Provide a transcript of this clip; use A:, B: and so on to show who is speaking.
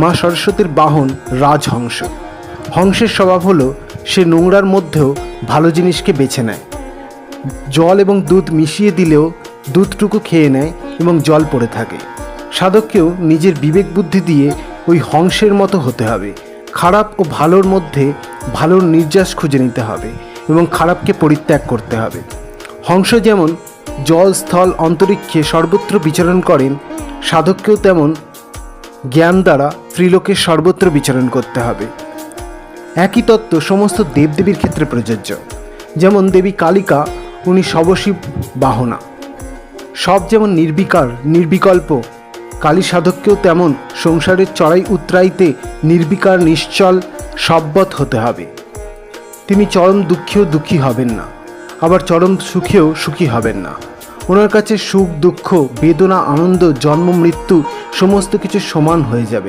A: মা সরস্বতীর বাহন রাজহংস। হংসের স্বভাব হলো, সে নোংরার মধ্যেও ভালো জিনিসকে বেছে নেয়। জল এবং দুধ মিশিয়ে দিলেও দুধটুকু খেয়ে নেয় এবং জল পড়ে থাকে। সাধককেও নিজের বিবেক বুদ্ধি দিয়ে ওই হংসের মতো হতে হবে। খারাপ ও ভালোর মধ্যে ভালোর নির্যাস খুঁজে নিতে হবে এবং খারাপকে পরিত্যাগ করতে হবে। হংস যেমন জল, স্থল, অন্তরিক্ষে সর্বত্র বিচরণ করেন, সাধককেও তেমন জ্ঞান দ্বারা ত্রিলোকের সর্বত্র বিচরণ করতে হবে। একই তত্ত্ব সমস্ত দেবদেবীর ক্ষেত্রে প্রযোজ্য। যেমন দেবী কালিকা, উনি শবশিব বাহনা। সব যেমন নির্বিকার, নির্বিকল্প, কালী সাধককেও তেমন সংসারের চড়াই উতরাইতে নির্বিকার, নিশ্চল, সব্বত হতে হবে। তিনি চরম দুঃখেও দুঃখী হবেন না, আবার চরম সুখেও সুখী হবেন না। ওনার কাছে সুখ, দুঃখ, বেদনা, আনন্দ, জন্ম, মৃত্যু সমস্ত কিছু সমান হয়ে যাবে।